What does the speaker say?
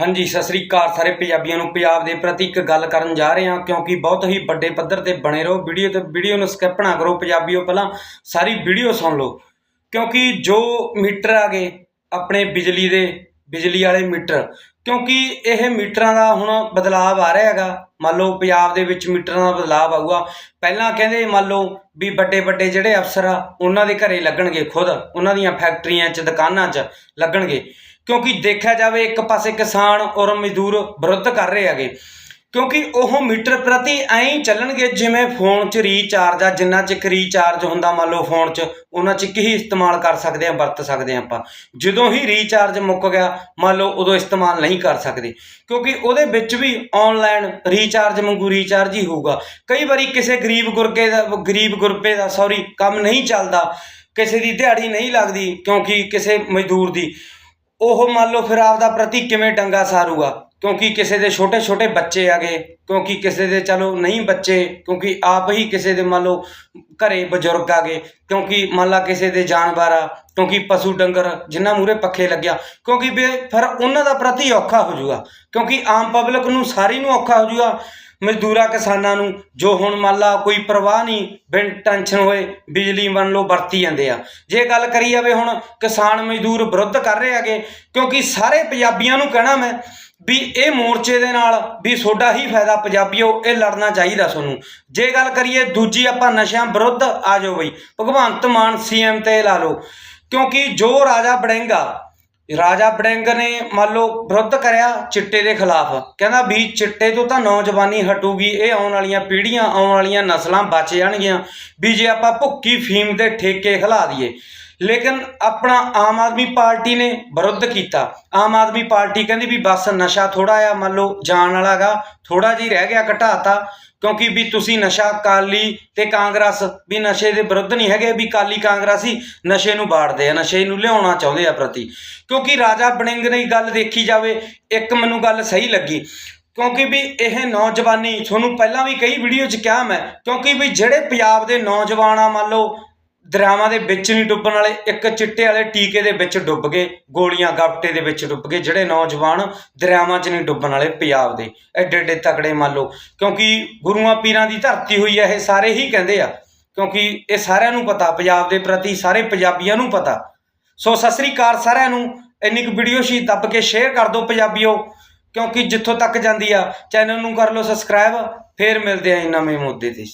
ਹਾਂਜੀ, ਸਤਿ ਸ੍ਰੀ ਅਕਾਲ ਸਾਰੇ ਪੰਜਾਬੀਆਂ ਨੂੰ। ਪੰਜਾਬ ਦੇ ਪ੍ਰਤੀ ਇੱਕ ਗੱਲ ਕਰਨ ਜਾ ਰਹੇ ਹਾਂ, ਕਿਉਂਕਿ ਬਹੁਤ ਹੀ ਵੱਡੇ ਪੱਧਰ ਤੇ ਬਣੇ ਰਹੋ। ਵੀਡੀਓ ਤੇ ਵੀਡੀਓ ਨੂੰ ਸਕਿਪ ਨਾ ਕਰੋ, ਪੰਜਾਬੀਓ ਪਹਿਲਾਂ ਸਾਰੀ ਵੀਡੀਓ ਸੁਣ ਲਓ। ਕਿਉਂਕਿ ਜੋ ਮੀਟਰ ਆ ਗਏ, ਆਪਣੇ ਬਿਜਲੀ ਦੇ ਬਿਜਲੀ ਵਾਲੇ ਮੀਟਰ। ਕਿਉਂਕਿ ਇਹ ਮੀਟਰਾਂ ਦਾ ਹੁਣ ਬਦਲਾਵ ਆ ਰਿਹਾ ਹੈਗਾ। ਮੰਨ ਲਓ ਪੰਜਾਬ ਦੇ ਵਿੱਚ ਮੀਟਰਾਂ ਦਾ ਬਦਲਾਵ ਆਊਗਾ। ਪਹਿਲਾਂ ਕਹਿੰਦੇ ਮੰਨ ਲਓ ਵੀ ਵੱਡੇ ਵੱਡੇ ਜਿਹੜੇ ਅਫਸਰ ਆ, ਉਹਨਾਂ ਦੇ ਘਰੇ ਲੱਗਣਗੇ ਖੁਦ। ਉਹਨਾਂ ਦੀਆਂ ਫੈਕਟਰੀਆਂ 'ਚ, ਦੁਕਾਨਾਂ 'ਚ ਲੱਗਣਗੇ। ਕਿਉਂਕਿ ਦੇਖਿਆ ਜਾਵੇ, ਇੱਕ ਪਾਸੇ ਕਿਸਾਨ ਔਰ ਮਜ਼ਦੂਰ ਵਿਰੁੱਧ ਕਰ ਰਹੇ ਹੈਗੇ। ਕਿਉਂਕਿ ਉਹ ਮੀਟਰ ਪ੍ਰਤੀ ਐਂ ਹੀ ਚੱਲਣਗੇ ਜਿਵੇਂ ਫੋਨ 'ਚ ਰੀਚਾਰਜ ਆ, ਜਿੰਨਾ ਚਿਰ ਰੀਚਾਰਜ ਹੁੰਦਾ ਮੰਨ ਲਓ ਫੋਨ 'ਚ, ਉਹਨਾਂ 'ਚ ਹੀ ਇਸਤੇਮਾਲ ਕਰ ਸਕਦੇ ਆ, ਵਰਤ ਸਕਦੇ ਆ ਆਪਾਂ। ਜਦੋਂ ਹੀ ਰੀਚਾਰਜ ਮੁੱਕ ਗਿਆ, ਮੰਨ ਲਓ ਉਦੋਂ ਇਸਤੇਮਾਲ ਨਹੀਂ ਕਰ ਸਕਦੇ। ਕਿਉਂਕਿ ਉਹਦੇ ਵਿੱਚ ਵੀ ਆਨਲਾਈਨ ਰੀਚਾਰਜ ਵਾਂਗੂ ਰੀਚਾਰਜ ਹੀ ਹੋਊਗਾ। ਕਈ ਵਾਰੀ ਕਿਸੇ ਗਰੀਬ ਗੁਰਗੇ ਦਾ, ਗਰੀਬ ਗੁਰਬੇ ਦਾ ਸੌਰੀ ਕੰਮ ਨਹੀਂ ਚੱਲਦਾ। ਕਿਸੇ ਦੀ ਦਿਹਾੜੀ ਨਹੀਂ ਲੱਗਦੀ, ਕਿਉਂਕਿ ਕਿਸੇ ਮਜ਼ਦੂਰ ਦੀ। ਉਹ ਮੰਨ ਲਓ ਫਿਰ ਆਪਦਾ ਪ੍ਰਤੀ ਕਿਵੇਂ ਡੰਗਾ ਸਾਰੂਗਾ? ਕਿਉਂਕਿ ਕਿਸੇ ਦੇ ਛੋਟੇ ਛੋਟੇ ਬੱਚੇ ਆਗੇ ਕਿਉਂਕਿ ਕਿਸੇ ਦੇ ਚਲੋ ਨਹੀਂ ਬੱਚੇ, ਕਿਉਂਕਿ ਆਪ ਹੀ ਕਿਸੇ ਦੇ ਮੰਨ ਲਓ ਘਰੇ ਬਜ਼ੁਰਗ ਆਗੇ ਕਿਉਂਕਿ ਮੰਨ ਲਾ ਕਿਸੇ ਦੇ ਜਾਨਵਰ ਆ, ਕਿਉਂਕਿ ਪਸ਼ੂ ਡੰਗਰ ਜਿੰਨਾ ਮੂਰੇ ਪੱਖੇ ਲੱਗਿਆ, ਕਿਉਂਕਿ ਵੀ ਫਿਰ ਉਹਨਾਂ ਦਾ ਪ੍ਰਤੀ ਔਖਾ ਹੋ ਜਾਊਗਾ, ਕਿਉਂਕਿ ਆਮ ਪਬਲਿਕ ਨੂੰ ਸਾਰੀ ਨੂੰ ਔਖਾ ਹੋ ਜਾਊਗਾ, ਮਜ਼ਦੂਰਾਂ ਕਿਸਾਨਾਂ ਨੂੰ, ਜੋ ਹੁਣ ਮੰਨ ਲਾ ਕੋਈ ਪਰਵਾਹ ਨਹੀਂ, ਬਿਨ ਟੈਨਸ਼ਨ ਹੋਏ ਬਿਜਲੀ ਮੰਨ ਲਓ ਵਰਤੀ ਜਾਂਦੇ ਆ। ਜੇ ਗੱਲ ਕਰੀ ਜਾਵੇ ਹੁਣ ਕਿਸਾਨ ਮਜ਼ਦੂਰ ਵਿਰੁੱਧ ਕਰ ਰਹੇ ਹੈਗੇ, ਕਿਉਂਕਿ ਸਾਰੇ ਪੰਜਾਬੀਆਂ ਨੂੰ ਕਹਿਣਾ ਮੈਂ ਵੀ ਇਹ ਮੋਰਚੇ ਦੇ ਨਾਲ ਵੀ ਤੁਹਾਡਾ ਹੀ ਫਾਇਦਾ ਪੰਜਾਬੀਓ, ਇਹ ਲੜਨਾ ਚਾਹੀਦਾ ਤੁਹਾਨੂੰ ਜੇ ਗੱਲ ਕਰੀਏ ਦੂਜੀ ਆਪਾਂ ਨਸ਼ਿਆਂ ਵਿਰੁੱਧ, ਆ ਜਾਓ ਬਈ। ਭਗਵੰਤ ਮਾਨ ਸੀਐਮ ਤੇ ਲਾ ਲਓ। ਕਿਉਂਕਿ ਜੋ ਰਾਜਾ ਬੜਿੰਗਾ ਰਾਜਾ ਬੜਿੰਗ ਨੇ ਮੰਨ ਲਓ ਵਿਰੁੱਧ ਕਰਿਆ ਚਿੱਟੇ ਦੇ ਖਿਲਾਫ। ਕਹਿੰਦਾ ਵੀ ਚਿੱਟੇ ਤੋਂ ਤਾਂ ਨੌਜਵਾਨੀ ਹਟੂਗੀ, ਇਹ ਆਉਣ ਵਾਲੀਆਂ ਪੀੜ੍ਹੀਆਂ, ਆਉਣ ਵਾਲੀਆਂ ਨਸਲਾਂ ਬਚ ਜਾਣਗੀਆਂ। ਵੀ ਜੇ ਆਪਾਂ ਭੁੱਕੀ ਫੀਮ ਦੇ ਠੇਕੇ ਖਿਲਾ ਦਈਏ। ਲੇਕਿਨ ਆਪਣਾ ਆਮ ਆਦਮੀ ਪਾਰਟੀ ਨੇ ਵਿਰੁੱਧ ਕੀਤਾ। ਆਮ ਆਦਮੀ ਪਾਰਟੀ ਕਹਿੰਦੀ ਵੀ ਬਸ ਨਸ਼ਾ ਥੋੜਾ ਆ, ਮੰਨ ਲਓ ਜਾਣ ਵਾਲਾਗਾ ਥੋੜਾ ਜਿਹਾ ਰਹਿ ਗਿਆ, ਘਟਾਤਾ। ਕਿਉਂਕਿ ਵੀ ਤੁਸੀਂ ਨਸ਼ਾ ਕਾਲੀ ਤੇ ਕਾਂਗਰਸ, ਵੀ ਨਸ਼ੇ ਦੇ ਵਿਰੁੱਧ ਨਹੀਂ ਹੈਗੇ, ਵੀ ਕਾਲੀ ਕਾਂਗਰਸੀ ਨਸ਼ੇ ਨੂੰ ਬਾੜਦੇ ਆ, ਨਸ਼ੇ ਨੂੰ ਲਿਆਉਣਾ ਚਾਹੁੰਦੇ ਆ ਪ੍ਰਤੀ। ਕਿਉਂਕਿ ਰਾਜਾ ਬਣਿੰਗ ਨੇ ਗੱਲ ਦੇਖੀ ਜਾਵੇ, ਇੱਕ ਮੈਨੂੰ ਗੱਲ ਸਹੀ ਲੱਗੀ। ਕਿਉਂਕਿ ਵੀ ਇਹ ਨੌਜਵਾਨੀ, ਤੁਹਾਨੂੰ ਪਹਿਲਾਂ ਵੀ ਕਈ ਵੀਡੀਓ 'ਚ ਕਿਹਾ ਮੈਂ, ਕਿਉਂਕਿ ਵੀ ਜਿਹੜੇ ਪੰਜਾਬ ਦੇ ਨੌਜਵਾਨ ਆ, ਮੰਨ ਲਓ ਦਰਿਆਵਾਂ ਦੇ ਵਿੱਚ ਨਹੀਂ ਡੁੱਬਣ ਵਾਲੇ, ਇੱਕ ਚਿੱਟੇ ਵਾਲੇ ਟੀਕੇ ਦੇ ਵਿੱਚ ਡੁੱਬ ਗਏ, ਗੋਲੀਆਂ ਗਾਪਟੇ ਦੇ ਵਿੱਚ ਡੁੱਬ ਗਏ, ਜਿਹੜੇ ਨੌਜਵਾਨ ਦਰਿਆਵਾਂ 'ਚ ਨਹੀਂ ਡੁੱਬਣ ਵਾਲੇ ਪੰਜਾਬ ਦੇ। ਐਡੇ ਐਡੇ ਤਕੜੇ ਮੰਨ ਲਓ, ਕਿਉਂਕਿ ਗੁਰੂਆਂ ਪੀਰਾਂ ਦੀ ਧਰਤੀ ਹੋਈ ਹੈ ਇਹ ਸਾਰੇ ਹੀ ਕਹਿੰਦੇ ਆ, ਕਿਉਂਕਿ ਇਹ ਸਾਰਿਆਂ ਨੂੰ ਪਤਾ, ਪੰਜਾਬ ਦੇ ਪ੍ਰਤੀ ਸਾਰੇ ਪੰਜਾਬੀਆਂ ਨੂੰ ਪਤਾ। ਸੋ ਸਤਿ ਸ੍ਰੀ ਅਕਾਲ ਸਾਰਿਆਂ ਨੂੰ, ਇੰਨੀ ਕੁ ਵੀਡੀਓ ਸ਼ੀ ਦੱਬ ਕੇ ਸ਼ੇਅਰ ਕਰ ਦਿਓ ਪੰਜਾਬੀਓ, ਕਿਉਂਕਿ ਜਿੱਥੋਂ ਤੱਕ ਜਾਂਦੀ ਆ ਚੈਨਲ ਨੂੰ ਕਰ ਲਓ ਸਬਸਕ੍ਰਾਈਬ ਫੇਰ ਮਿਲਦੇ ਆ ਨਵੇਂ ਮੁੱਦੇ ਤੇ।